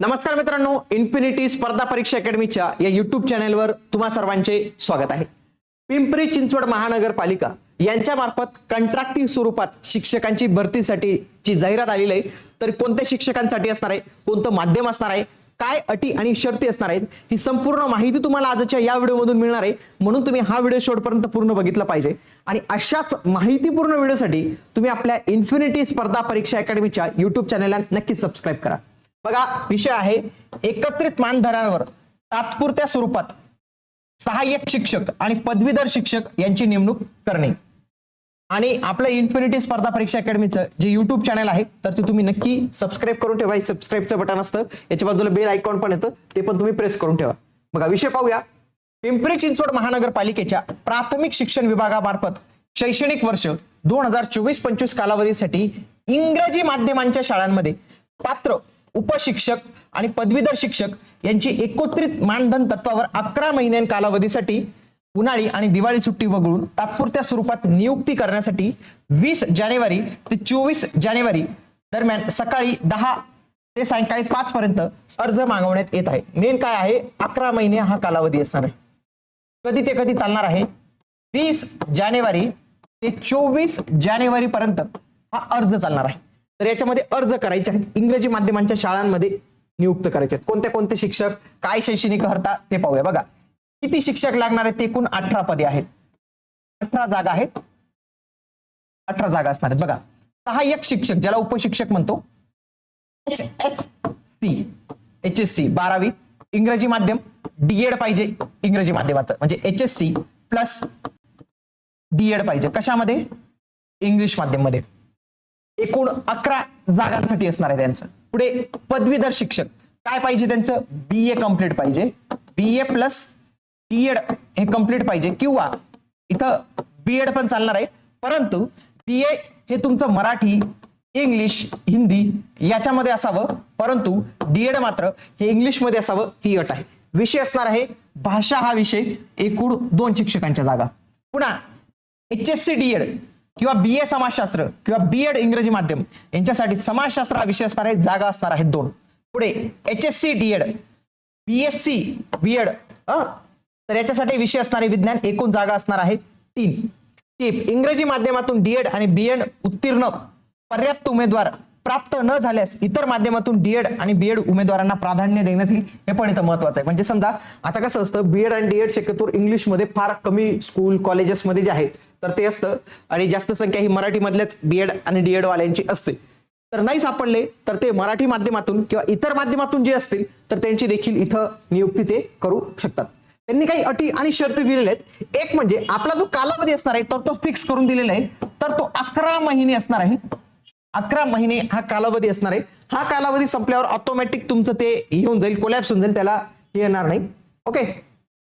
नमस्कार मित्रांनो इन्फिनिटी स्पर्धा परीक्षा अकॅडमीच्या या युट्यूब चॅनेलवर तुम्हा सर्वांचे स्वागत आहे. पिंपरी चिंचवड महानगरपालिका यांच्या मार्फत कंत्राटी स्वरूपात शिक्षकांची भरतीसाठीची जाहिरात आलेली आहे तर कोणत्या शिक्षकांसाठी असणार आहे कोणतं माध्यम असणार आहे काय अटी आणि शर्ती असणार आहेत ही संपूर्ण माहिती तुम्हाला आजच्या या व्हिडिओमधून मिळणार आहे म्हणून तुम्ही हा व्हिडिओ शेवटपर्यंत पूर्ण बघितला पाहिजे. आणि अशाच माहितीपूर्ण व्हिडिओसाठी तुम्ही आपल्या इन्फिनिटी स्पर्धा परीक्षा अकॅडमीच्या युट्यूब चॅनेलला नक्की सबस्क्राईब करा. बघा विषय आहे एकत्रित मानधनावर तात्पुरत्या स्वरूपात सहाय्यक शिक्षक आणि पदवीधर शिक्षक यांची नेमणूक करणे. आणि आपलं इन्फिनिटी स्पर्धा परीक्षा अकॅडमीचं जे युट्यूब चॅनल आहे तर ते तुम्ही नक्की सबस्क्राईब करून ठेवा. सबस्क्राईबचं बटन असतं याच्या बाजूला बेल आयकॉन पण येतं ते पण तुम्ही प्रेस करून ठेवा. बघा विषय पाहूया. पिंपरी चिंचवड महानगरपालिकेच्या प्राथमिक शिक्षण विभागामार्फत शैक्षणिक वर्ष दोन हजार चोवीस पंचवीस कालावधीसाठी इंग्रजी माध्यमांच्या शाळांमध्ये पात्र उपशिक्षक आणि पदवीधर शिक्षक यांची एकत्रित मानधन तत्वावर अकरा महिन्यां कालावधीसाठी उन्हाळी आणि दिवाळी सुट्टी वगळून तात्पुरत्या स्वरूपात नियुक्ती करण्यासाठी वीस जानेवारी ते चोवीस जानेवारी दरम्यान सकाळी दहा ते सायंकाळी पाच पर्यंत अर्ज मागवण्यात येत आहे. मेन काय आहे? अकरा महिने हा कालावधी असणार आहे. कधी ते कधी चालणार आहे? वीस जानेवारी ते चोवीस जानेवारी पर्यंत हा अर्ज चालणार आहे. तर याच्यामध्ये अर्ज करायचे आहेत. इंग्रजी माध्यमांच्या शाळांमध्ये नियुक्त करायचे आहेत. कोणते कोणते शिक्षक काय शैक्षणिक हरता ते पाहूया. बघा किती शिक्षक लागणार आहेत? ते एकूण अठरा पदे आहेत. अठरा जागा आहेत. अठरा जागा असणार आहेत. बघा सहाय्यक शिक्षक ज्याला उपशिक्षक म्हणतो H S C H S C बारावी इंग्रजी माध्यम डीएड पाहिजे इंग्रजी माध्यमात. म्हणजे H S C plus D Ed पाहिजे. कशामध्ये? इंग्लिश माध्यममध्ये एकूण अकरा जागांसाठी असणार आहे त्यांचं. पुढे पदवीधर शिक्षक. काय पाहिजे त्यांचं? बी ए कंप्लीट पाहिजे. B A plus D Ed हे कंप्लीट पाहिजे. किंवा इथं बीएड पण चालणार आहे. परंतु बी ए हे तुमचं मराठी इंग्लिश हिंदी याच्यामध्ये असावं. परंतु डीएड मात्र हे इंग्लिशमध्ये असावं. ही अट आहे. विषय असणार आहे. भाषा हा विषय एकूण दोन शिक्षकांच्या जागा. पुन्हा एच एस सी डीएड किंवा बी ए समाजशास्त्र किंवा बी एड इंग्रजी माध्यम यांच्यासाठी समाजशास्त्र हा विषय असणार आहे जागा असणार आहेत दोन. पुढे H S C D Ed B S C B Ed तर याच्यासाठी विषय असणारे विज्ञान एकूण जागा असणार आहे तीन. टीप इंग्रजी माध्यमातून डीएड आणि बीएड उत्तीर्ण पर्याप्त उमेदवार प्राप्त न झाल्यास इतर माध्यमातून डीएड आणि बीएड उमेदवारांना प्राधान्य देण्यात येईल हे पण इथं महत्वाचं आहे. म्हणजे समजा आता कसं असतं बीएड आणि डीएड शक्यतो इंग्लिशमध्ये फार कमी स्कूल कॉलेजेसमध्ये जे आहे तर ते असतं. आणि जास्त संख्या ही मराठीमधल्याच बीएड आणि डीएड वाल्यांची असते. तर नाही सापडले तर ते मराठी माध्यमातून किंवा इतर माध्यमातून जे असतील तर त्यांची देखील इथं नियुक्ती ते करू शकतात. त्यांनी काही अटी आणि शर्ती दिलेल्या आहेत. एक म्हणजे आपला जो कालावधी असणार आहे तर तो फिक्स करून दिलेला आहे. तर तो अकरा महिने असणार आहे. अकरा महिने हा कालावधी असणार आहे. हा कालावधी संपल्यावर ऑटोमॅटिक तुमचं ते येऊन जाईल कोलॅप्स होऊन जाईल त्याला हे येणार नाही. ओके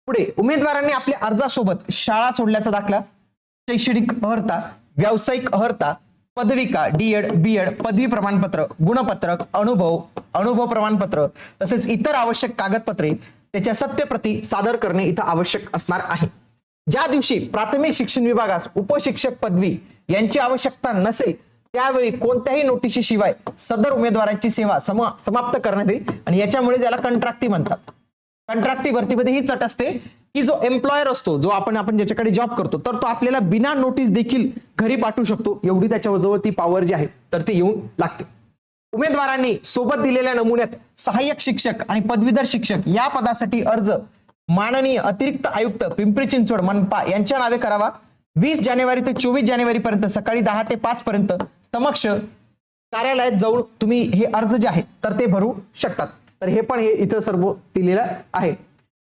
पुढे उमेदवारांनी आपल्या अर्जासोबत शाळा सोडल्याचा दाखला. शैक्षणिक अहर्ता व्यावसायिक अहर्ता पदविका डीएड बीएड पदवी प्रमाणपत्र गुणपत्रक अनुभव अनुभव प्रमाणपत्र तसेच इतर आवश्यक कागदपत्रे त्याच्या सत्यप्रती सादर करणे इथं आवश्यक असणार आहे. ज्या दिवशी प्राथमिक शिक्षण विभागास उपशिक्षक पदवी यांची आवश्यकता नसेल त्यावेळी कोणत्याही नोटिशी शिवाय सदर उमेदवारांची सेवा समा समाप्त करण्यात येईल आणि याच्यामुळे त्याला कंत्राक्टी म्हणतात. कंत्राक्टी भरतीमध्ये हीच अट असते की जो एम्प्लॉयर असतो जो आपण आपण ज्याच्याकडे जॉब करतो तर तो आपल्याला बिना नोटीस देखील घरी पाठवू शकतो. एवढी त्याच्याजवळ ती पॉवर जी आहे तर ते येऊन लागते. उमेदवारांनी सोबत दिलेल्या नमुन्यात सहाय्यक शिक्षक आणि पदवीधर शिक्षक या पदासाठी अर्ज माननीय अतिरिक्त आयुक्त पिंपरी चिंचवड मनपा यांच्या नावे करावा. वीस जानेवारी ते चोवीस जानेवारी पर्यंत सकाळी दहा ते पाच पर्यंत समक्ष कार्यालयात जाऊन तुम्ही हे अर्ज जे आहे तर ते भरू शकतात. तर हे पण हे इथं सर्व दिलेलं आहे.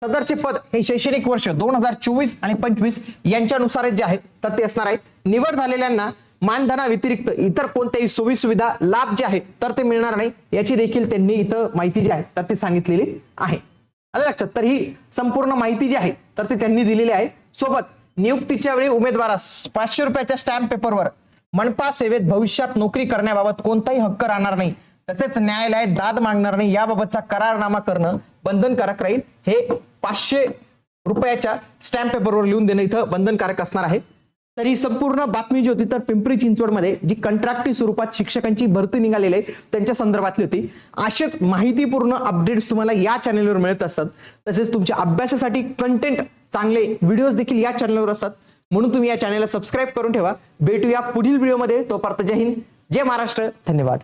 सदरचे पद हे शैक्षणिक वर्ष दोन हजार चोवीस आणि पंचवीस यांच्यानुसार जे आहे तर ते असणार आहे. निवड झालेल्यांना मानधना व्यतिरिक्त इतर कोणत्याही सोयी सुविधा लाभ जे आहे तर ते मिळणार नाही. याची देखील त्यांनी इथं माहिती जी आहे तर ती सांगितलेली आहे. आलं लक्षात? तर ही संपूर्ण माहिती जी आहे तर ती त्यांनी दिलेली आहे. सोबत नियुक्तीच्या वेळी उमेदवारास पाचशे रुपयाच्या स्टॅम्प पेपरवर मनपा सेवेत भविष्यात नोकरी करण्याबाबत कोणताही हक्क राहणार नाही. तसेच न्यायालयात दाद मागणार नाही याबाबतचा करारनामा करणं बंधनकारक राहील. हे पाचशे रुपयाच्या स्टॅम्प पेपरवर लिहून देणं इथं बंधनकारक असणार आहे. तर ही संपूर्ण बातमी जी होती तर पिंपरी चिंचवडमध्ये जी कंत्राटी स्वरूपात शिक्षकांची भरती निघालेली आहे त्यांच्या संदर्भातली होती. असेच माहितीपूर्ण अपडेट्स तुम्हाला या चॅनलवर मिळत असतात. तसेच तुमच्या अभ्यासासाठी कंटेंट चांगले व्हिडिओज देखील या चॅनलवर असतात. म्हणून तुम्ही या चॅनलला सबस्क्राईब करून ठेवा. भेटूया पुढील व्हिडिओमध्ये तोपर्यंत जय हिंद जय महाराष्ट्र. धन्यवाद.